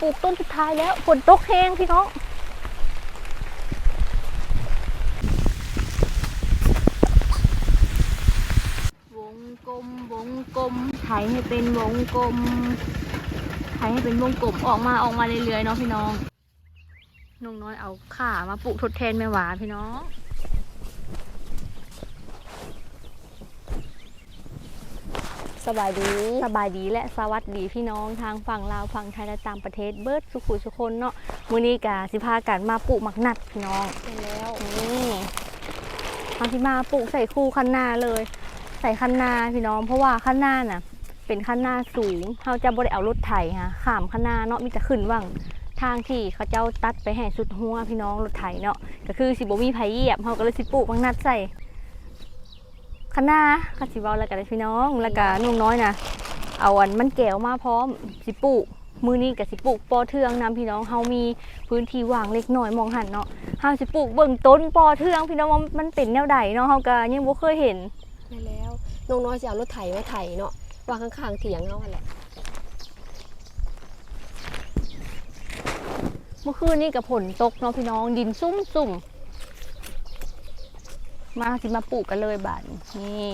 ปลูกต้นสุดท้ายแล้วฝนตกแห้งพี่น้องวงกลมวงกลมไถให้เป็นวงกลมไถให้เป็นวงกลมออกมาออกมาเรื่อยๆเนาะพี่น้องน้องน้อยเอาขามาปลูกทดแทนแม่หวาพี่น้อง สบายดี สบายดีและสวัสดีพี่น้องทางฝั่งลาวฝั่งไทยและต่างประเทศเบิร์ดสุขุสุคนเนาะมื้อนี้กะสิพากันมาปลูกหมักนัดพี่น้องเป็นแล้วนี่เอาที่มาปลูกใส่คู่คันนาเลย ใส่คันนาพี่น้อง เพราะว่าคันนาน่ะ เป็นคันนาสูงเขาจะบ่ได้เอารถไถฮะข้ามคันนาเนาะมีแต่ขึ้นว่างทางที่เขาเจ้าตัดไปให้สุดหัวพี่น้องรถไถเนาะก็คือสิบ่มีไผเหยียบเขาก็เลยสิปลูกหมักนัดใส่ คันนาคาสิเว้าแล้วกันพี่น้องแล้วก็นุ่งน้อยน่ะเอาอันมันแก้วมาพร้อมสิปลูกมือนี้กับสิปลูกปอเทืองนำพี่น้องเฮามีพื้นที่ว่างเล็กน้อยมองหันเนาะเฮาสิปลูกเบิ่งต้นปอเทืองพี่น้องว่ามันเป็นแนวใดเนาะเฮาก็ยังบ่เคยเห็นเป็นแล้วน้องน้อยจะเอารถไถมาไถเนาะวางข้างๆเถียงเราหั่นแหละเมื่อคืนนี้กับฝนตกเนาะพี่น้องดินซุ่มซุ่ มาสิมาปลูกกันเลยบาดนี้นี่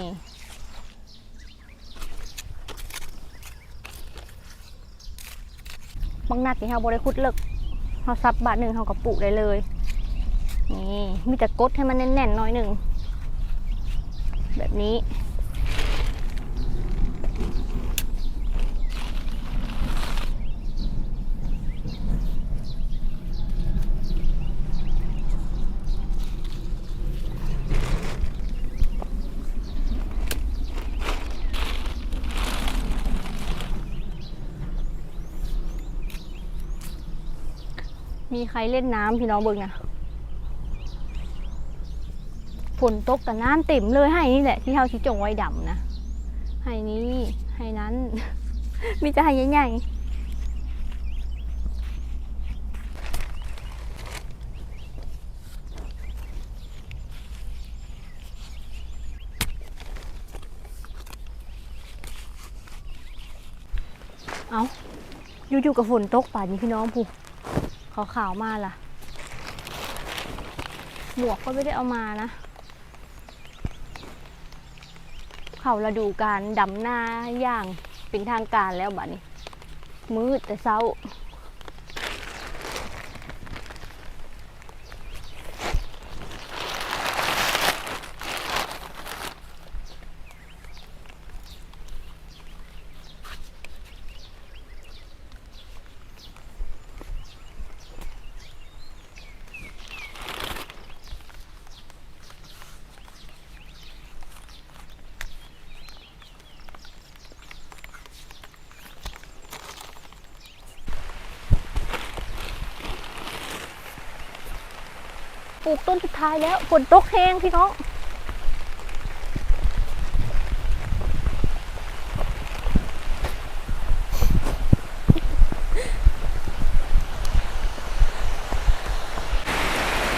บางนัดนี่เฮาบ่ได้ขุดเลิกเฮาซับบาทหนึ่งเฮาก็ปลูกได้เลย นี่มีแต่กดให้มันแน่นๆหน่อยหนึ่งแบบนี้ มีใครเล่นน้ำพี่น้องเบิ่งนะฝนตกกับน้ำเต็มเลยให้นี่แหละ ที่เฮาชิจงไว้ดำนะให้นี้ให้นั้น มีจะให้ใหญ่เอาอยู่ๆกับฝนตกป่านนี้พี่น้องผู้ ขาวๆมาล่ะ หมวกก็ไม่ได้เอามานะ เขาระดูการดำหน้าอย่างเป็นทางการแล้วบัดนี้ มืดแต่เช้า ปลูกต้นสุดท้ายแล้วฝนตกแห้งพี่น้อง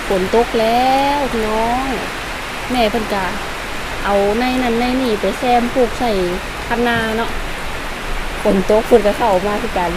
ฝนตกแล้วพี่น้อง แม่เพิ่นกะเอาในนั้นในนี่ไปแซมปลูกใส่คันนาเนาะฝนตกฝนก็เข้ามาคือกัน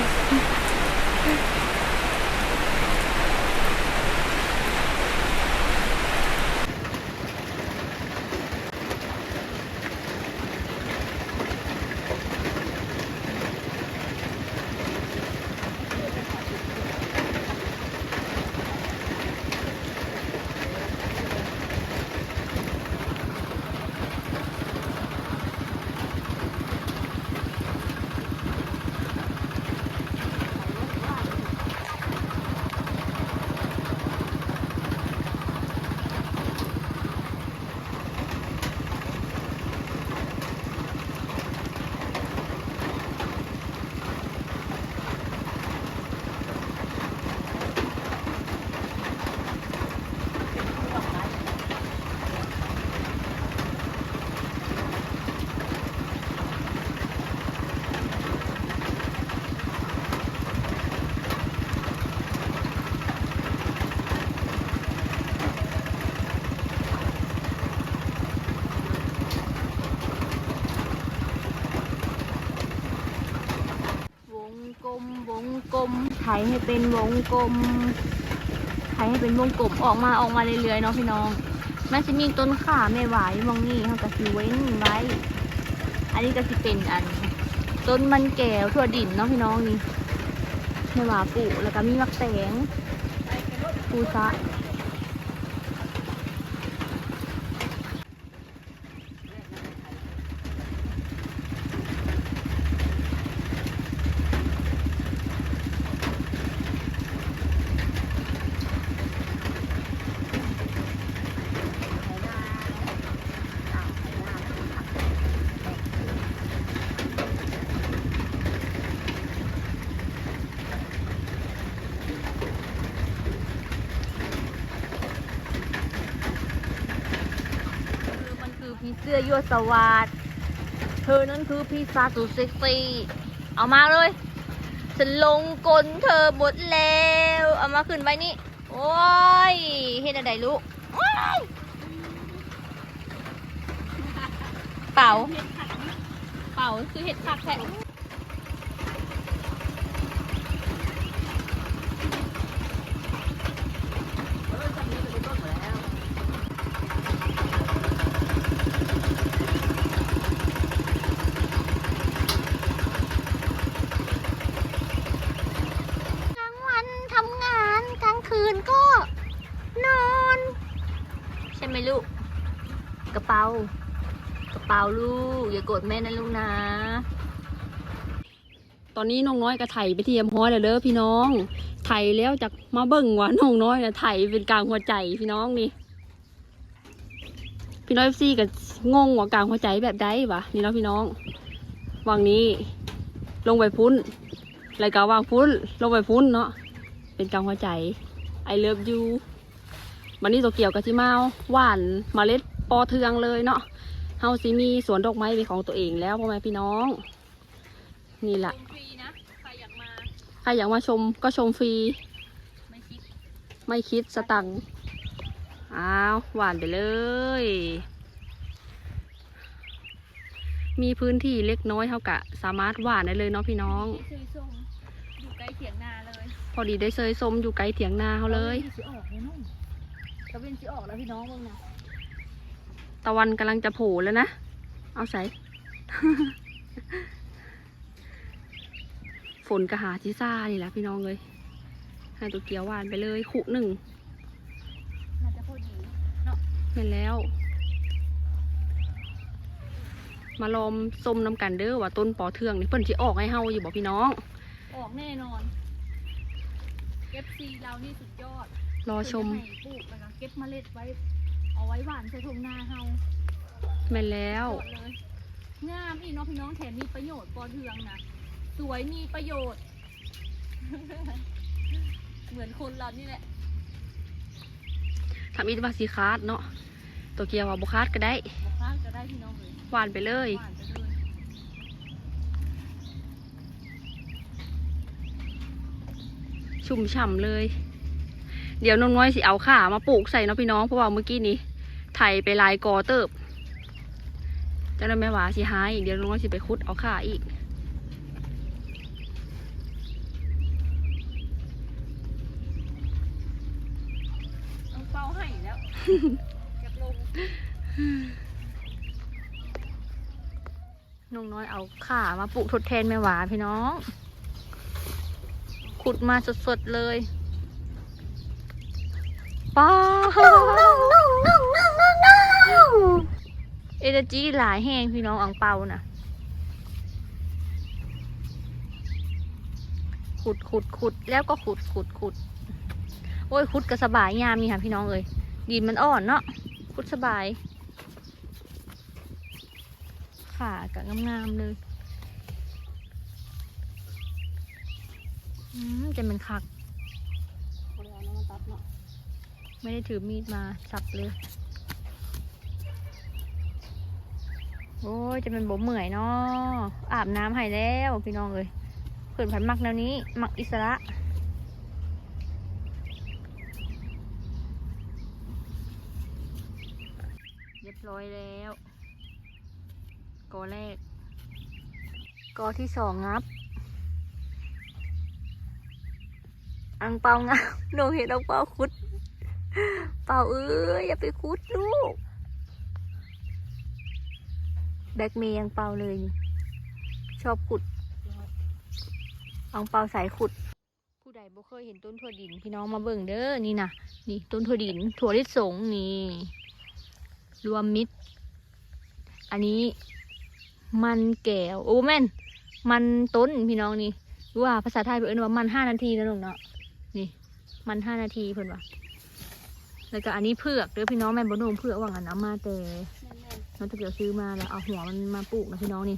ให้เป็นวงกลมไขให้เป็นวงกลมออกมาออกมาเรื่อยๆเนาะพี่น้อง มันจะมีต้นขาไม่ไหวมองนี่เขาก็สิเว้นไว้ อันนี้ก็สิเป็นอัน ต้นมันแก้วทั่วดินเนาะพี่น้องนี่ไม่ว่าปลูกแล้วก็มีมักแตงปูซะ สื้อยั่วสวัสดเธอนั่นคือพี่ฟ้าสุดเซ็กซี่เอามาเลย ฉันลงกลเธอหมดแล้ว เอามาขึ้นไว้นี่ โอ้ยเห็ดอะไรลูกเป่า เป่าคือเห็ดผักแท้ลางวันทำงานกลางคืนก็นอน ใช่ไหมลูก กระเป๋าาลูก อย่าโกรธแม่นะลูกนะ ตอนนี้น้องน้อยก็ไถไปเทียมห้อยแล้วเด้อพี่น้อง ไถแล้วจากมาเบิ่งว่าน้องน้อยนะไถเป็นกลางหัวใจพี่น้องนี่ พี่น้อยซี่ก็งงว่ากลางหัวใจแบบใดวะนี่เนาะพี่น้องวางนี้ ลงไปพุ้นแล้วก็วางพุ้น ลงไปพุ้นเนาะเป็นกลางหัวใจ I love you วันนี้ตัวเกี่ยวกับที่มาหวานเมล็ดปอเทืองเลยเนาะ เฮาสิมีสวนดอกไม้เป็นของตัวเองแล้วพ่อแม่พี่น้อง นี่แหละฟรีนะใครอยากมาใครอยากมาชมก็ชมฟรี ไม่คิดไม่คิดสตังค์อ้าวหวานไปเลย มีพื้นที่เล็กน้อยเท่ากับสามารถหวานได้เลยเนาะพี่น้องเคยส่งอยู่ใกล้เถียงนาเลยพอดีได้เซยส้มอยู่ไกลเถียงนาเขาเลยสิออกเลยนุ่มกระเวนสิออกแล้วพี่น้องเบิ่งนะ ตะวันกำลังจะโผล่แล้วนะ เอาใส่ ฝนกระหาชิซ่านี่แหละพี่น้องเลย ให้ตัวเกียวหวานไปเลยขุหนึ่งน่าจะพอดีเป็นแล้ว มาลอมส้มน้ำกันเด้อว่าต้นปอเทืองนี่เพิ่นสิออกให้เฮาอยู่บอกพี่น้อง ออกแน่นอน FC เรานี่สุดยอด รอชมเพิ่นจะให้ปลูกแล้วก็เก็บเมล็ดไว้ เอาไว้หว่านใส่ทุ่งนาเฮาแม่นแล้ว หมดเลยงามอีกเนาะพี่น้องแถมมีประโยชน์ปอเทืองนะสวยมีประโยชน์ เหมือนคนเรานี่แหละ ทำอินวาสีคาดเนาะ ตัวเกียวว่าบุคาดก็ได้ บอกข้างจะได้พี่น้องเลยหวานไปเลย หวานไปเลยชุ่มฉ่ำเลย เดี๋ยวน้องน้อยสิเอาข่ามาปลูกใส่เนาะพี่น้อง เพราะว่าเมื่อกี้นี้ ไถไปหลายกอเติบเจ้าหน้าแม่หวาสิหายอีกเดี๋ยวน้องน้อยสิไปคุดเอาข่าอีกต้องเป้าให้แล้วจะลงน้องน้อยเอาข่ามาปลูกทดแทนแม่หวาพี่น้อง ขุดมาสดๆเลยป้า เอเนจีหลายแห้งพี่น้องอังเปานะขุดขุดขุดแล้วก็ขุดขุดขุดโอ้ยขุดก็สบายยามนี่ค่ะพี่น้องเอ้ยดินมันอ่อนเนาะขุดสบาย ขากับงามๆเลยอืมจะเป็นคักไม่ได้ถือมีดมาสับเลย โอ้ยจะเป็นบ่เหมื่อยเนาะอาบน้ำให้แล้วพี่น้องเลยเพื่อนผันมักแนวนี้ มักอิสระเรียบร้อยแล้วกอแรกกอที่สองงับ อังเปางามหนูเห็นอังเปาคุด เปาเอ้ยอย่าไปคุดลูก แบกเมย์ยังเปาเลย ชอบขุดเอังเปาสายขุด ผู้ใดบ่เคยเห็นต้นถั่วดินพี่น้องมาเบิ่งเด้อนี่นะนี่ต้นถั่วดิน ถั่วลิสงนี่ รวมมิตร อันนี้มันแก้วโอ้แม่น มันต้นพี่น้องนี่รู้ว่าภาษาไทยเพิ่นว่ามันห้านาทีนะลุงเนาะนี่มันห้านาทีเพิ่นว่าแล้วก็อันนี้เผือกเด้อพี่น้องแม่นบ่นุ่งเผือกว่างั้นเอามาแต่ น้องตะเกียวซื้อมาแล้วเอาหัวมันมาปลูกนะพี่น้องนี่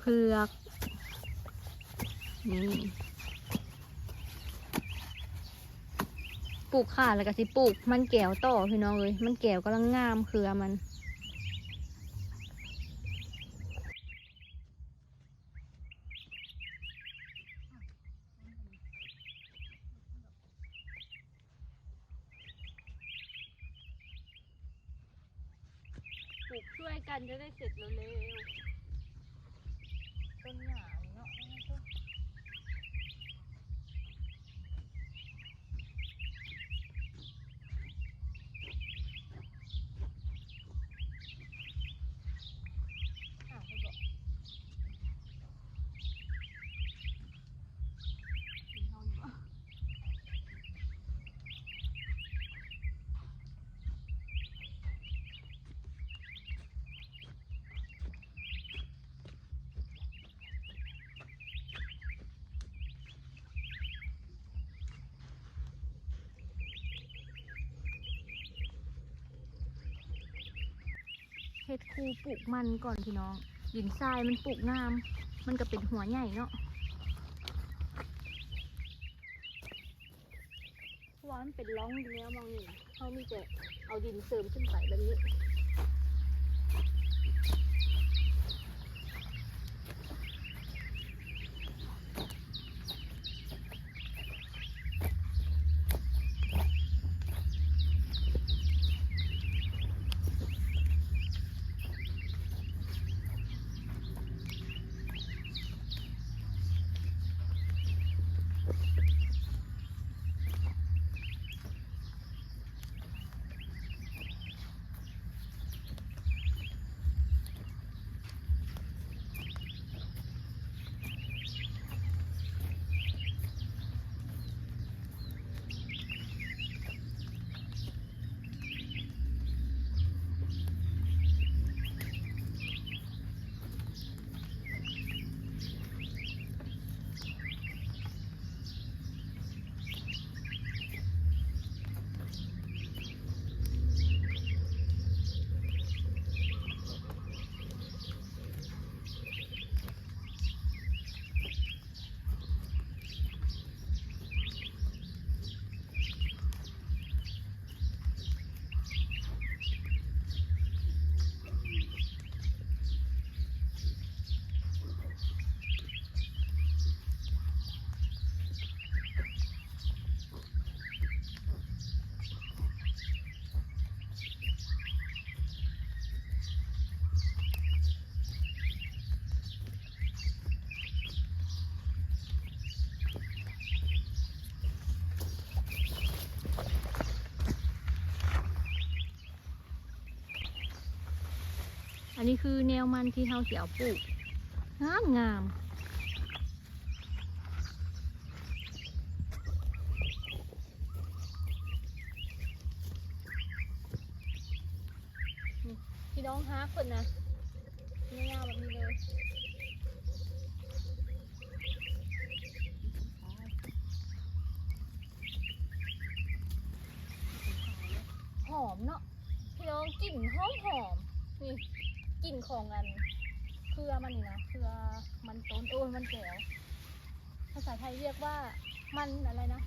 เผือกนี่ปลูกข่าแล้วก็สิปลูก มันแก้วต่อพี่น้องเลยมันแก้วกำลังงามเครือมัน ปลู กันจะได้เสร็จเร็วๆต้นหนาเนาะอ้าวไม่บอกมีห้องอยู่ปะ เฮ็ดคูปลูกมันก่อนพี่น้องดินทรายมันปลูกงาม มันก็เป็นหัวใหญ่เนาะเพราะว่ามันเป็นร่องเนี้ยมองนี่เขามีแต่เอาดินเสริมขึ้นไปแบบนี้ นนี้คือแนวมันที่เฮาสิเอาปลูกงามงามพี่น้องฮาคนนะยาวแบบนี้เลยหอมเนาะพี่น้องกลิ่นหอมหอม ลิ่นของอันเครือมันนี่นะเครือมันต้นโอ้ยมันแก้วภาษาไทยเรียกว่ามันอะไรนะ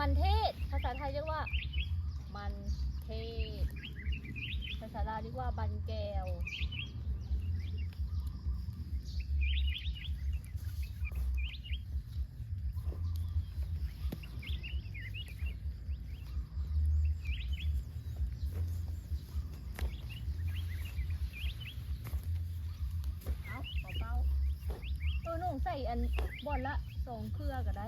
มันเทศ ภาษาไทยเรียกว่า มันเทศ ภาษาลาวเรียกว่าบันแก้ว เอาเบาๆเออหนุ่อนบอลละสองเครือก็ได้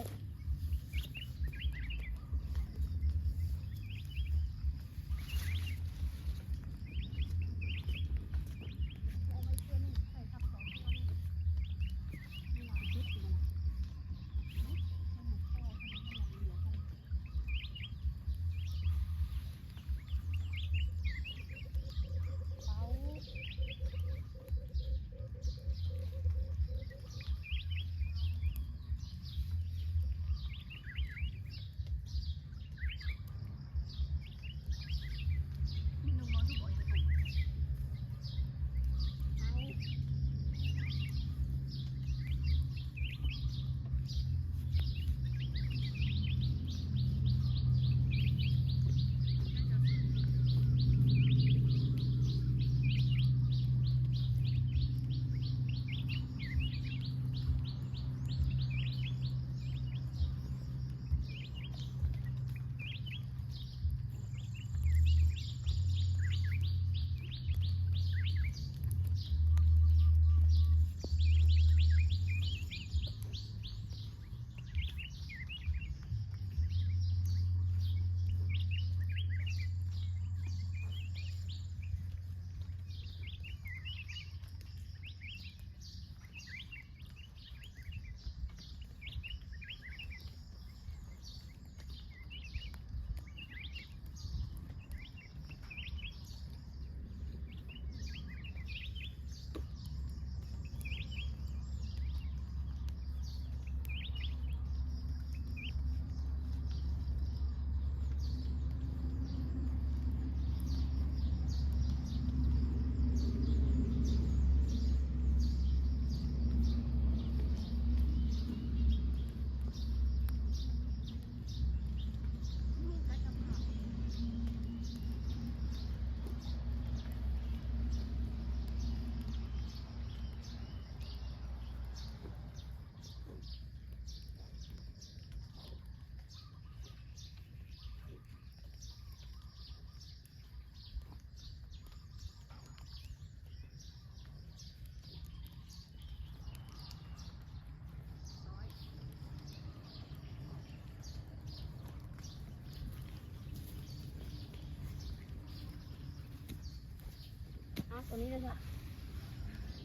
ตัวนี้เลยค่ะ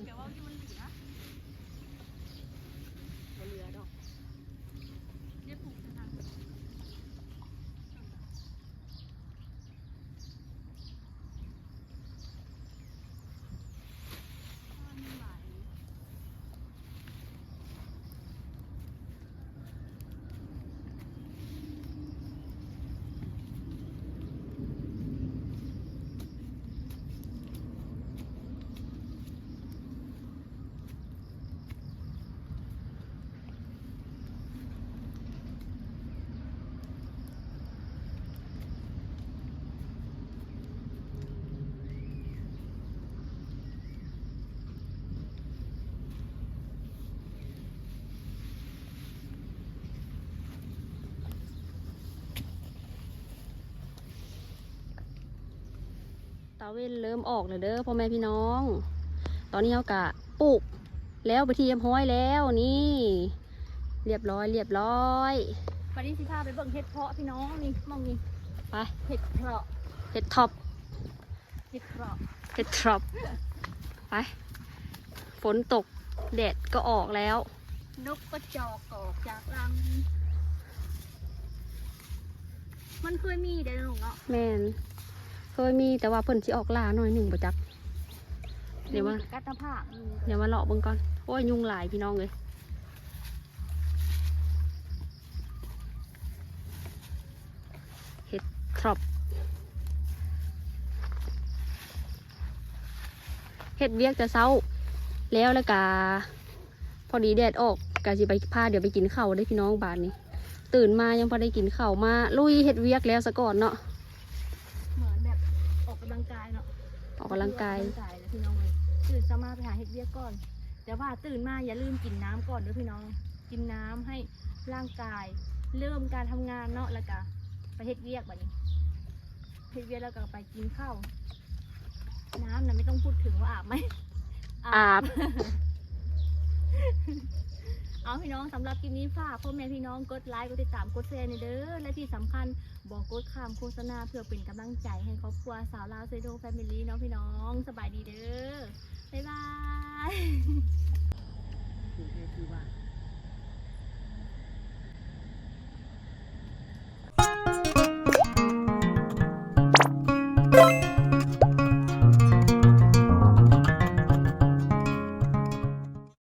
เดี๋ยวว่าที่มันเหลือบ่เหลือดอกเรียกปลูกทางมันไหล ตาเว้นเริ่มออกแล้วเด้อพ่อแม่พี่น้อง ตอนนี้เขากะปลูกแล้วไปที่ยำห้อยแล้วนี่ เรียบร้อยเรียบร้อยวันนี้สิพาไปเบิ่งเห็ดเพาะพี่น้องนี่มองนี่ไปเห็ดเพาะเห็ดท็อปเห็ดเพาะเห็ดท็อปไปฝนตกแดดก็ออกแล้ว นกกระจอกออกจากรัง มันเคยมีเด้อหนูเนาะแมน เคยมีแต่ว่าเพิ่นสิออกล่าหน่อยหนึ่งประจัก เดี๋ยวว่า กัตตะภาคอยู่เดี๋ยวมาเลาะเบิ่งก่อน โอ้ยยุงหลายพี่น้องเลยเห็ดทรอปเห็ดเวียกจะเศร้า แล้วแล้วกาพอดีแดดออกกาสิไปพาเดี๋ยวไปกินข้าวได้อพี่น้องบานนี้ ตื่นมายังพอได้กินข้าวมา ลุยเห็ดเวียกแล้วซะก่อนเนาะ เหมือนแบบออกกำลังกายเนาะ ออกกำลังกายออกกำลังกายแล้วพี่น้องเลยตื่นเช้ามาไปหาเห็ดเวียกก่อน แต่ว่าตื่นมาอย่าลืมกินน้ำก่อนเด้อพี่น้อง กินน้ำให้ร่างกาย เริ่มการทำงานเนาะแล้วก็ไปเฮ็ดเวียกแบบนี้เฮ็ดเวียกแล้วก็ไปกินข้าวน้ำน่ะไม่ต้องพูดถึงว่าอาบไหมอาบ เอาพี่น้องสำหรับคลิปนี้ฝากพ่อแม่พี่น้องกดไลค์กดติดตามกดแชร์ในเด้อและที่สำคัญ บอกกดคำโฆษณาเพื่อเป็นกำลังใจให้ครอบครัวสาวลาวเซโดแฟมิลี่เนาะพี่น้องสบายดีเด้อ บ๊ายบายคือว่า